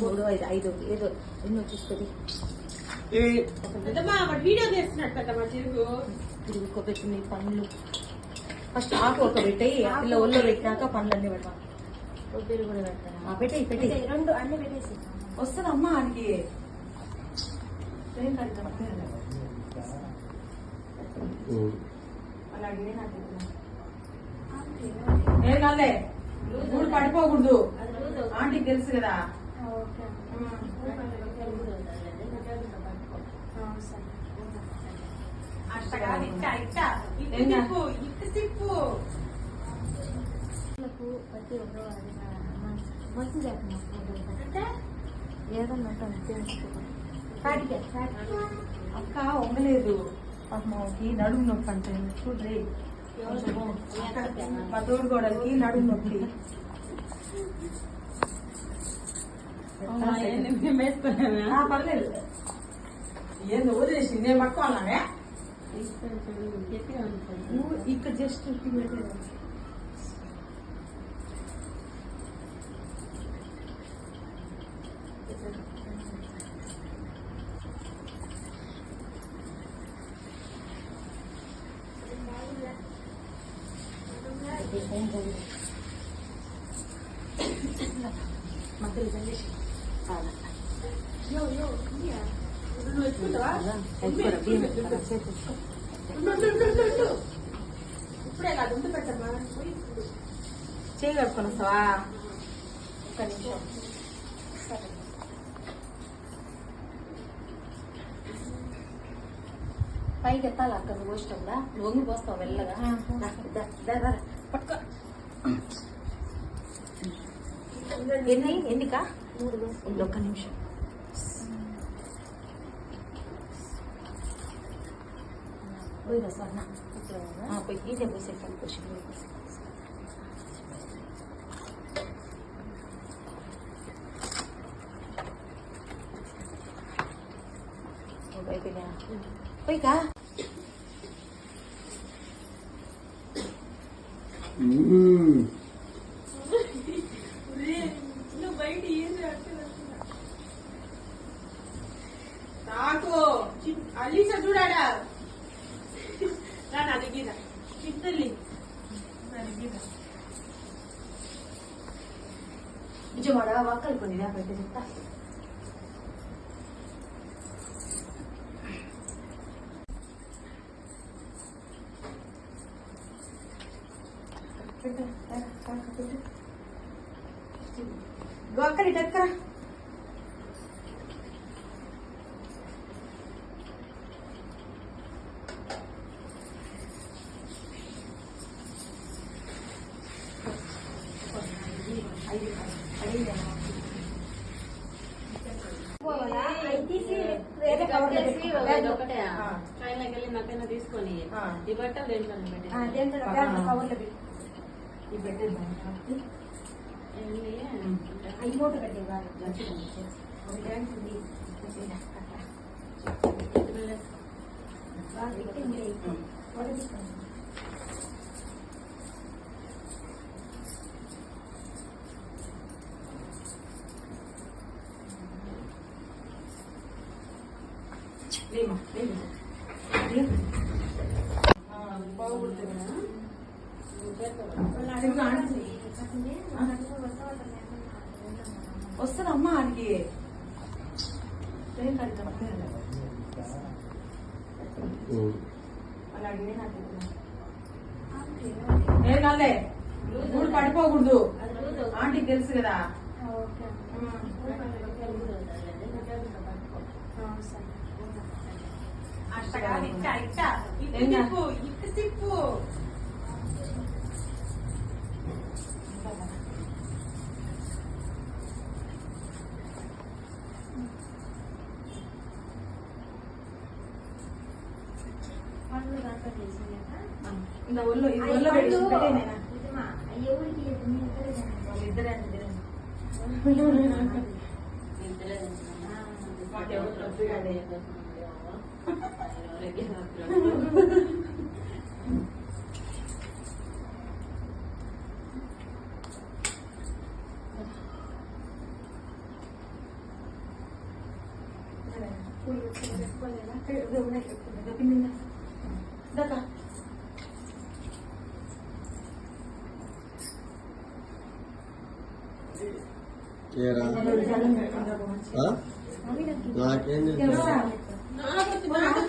మూడు ఐదు ఐదు ఏదో ఎన్నో చూస్తుంది కొబ్బెత్తుంది పండ్లు ఫస్ట్ ఆకు ఒక పెట్టయి ఇలా ఒళ్ళో పెట్టినాక పండ్లన్నీ పెడతాం కొబ్బరి కూడా ఆ, పెట్టేయి పెట్టేయి. రెండు అన్ని పెట్టేసి వస్తుంది అమ్మా కాదు, అలా అడిగితే మూడు పడిపోకూడదు. ఆంటీకి తెలుసు కదా. ప్రతి ఒక్కరు మంచి ఏదన్నా అక్క వంగలేదు. పాపకి నడుము నొప్పి అంటే చూడ్రి. మా తోడుగోడలకి నడుము నొప్పి. పర్లేదు. ఏంది వదిలేసి నేను పట్టుకోవాలనే. నువ్వు ఇక్కడ జస్ట్ పెట్టేది కలిసి ఉండు, ఉండు. ఇప్పుడే కాదు ఉండి పెట్టమ్మా పోయి. చేయి కట్టుకొని వస్తావా ఒక్క నిమిషం పైకి ఎత్తాలి అక్కడ నువ్వు పోసినప్పుడా నువ్వు పోస్తావు వెళ్ళగా ఎన్ని ఎన్నికా మూడు వేసుకో ఉండు, ఒక్క నిమిషం పోయిరా స్వర్ణ ఆ, పోయి ఇదే పోసే కలిపి పోయికా నువ్వు బయట ఏది నాకు అలీస చూడాడా? నా దగ్గర. చిత్తల్లి నా దగ్గర. నిజమాడా వక్కలు కొన్ని పెట్టే చెప్తా. ట్రైన్లోకి వెళ్ళి నాకైనా తీసుకొని. ఈ ఆ, దేంట్లో పెట్టు. இது பெட்டர் தான் இல்லையே ஐ போட்டு கட்டிங்களா வச்சுக்கோங்க ஒரு டான்ஸ் இப்படி வேமா వస్తుందమ్మా ఆడికి. ఏం కాదులే మూడు పడిపోకూడదు. ఆంటీకి తెలుసు కదా. అట్టగా ఇట్ట ఏంగా? తిప్పు ఇట్ట నా ఊళ్ళో de una que ఒళ్ళో పెట్టి పెట్టే నేను నిజమా ఎవరికి మీ ఇద్దరే తినండి. వాళ్ళిద్దరే అంటే మాకు ఎవరు వద్దు కానీ. పూలు పెట్టుకుని పెట్టుకోలేదా ఇదిగో ఉన్నాయి చెప్తున్నా. ఇదిగో పిన్ని ఉందా? ఇదాకా. ఏరా దండం పెట్టుకుందా బాగుంది. ఆ? నాకేం తెలుసు తెలుసా? నాకు నాకు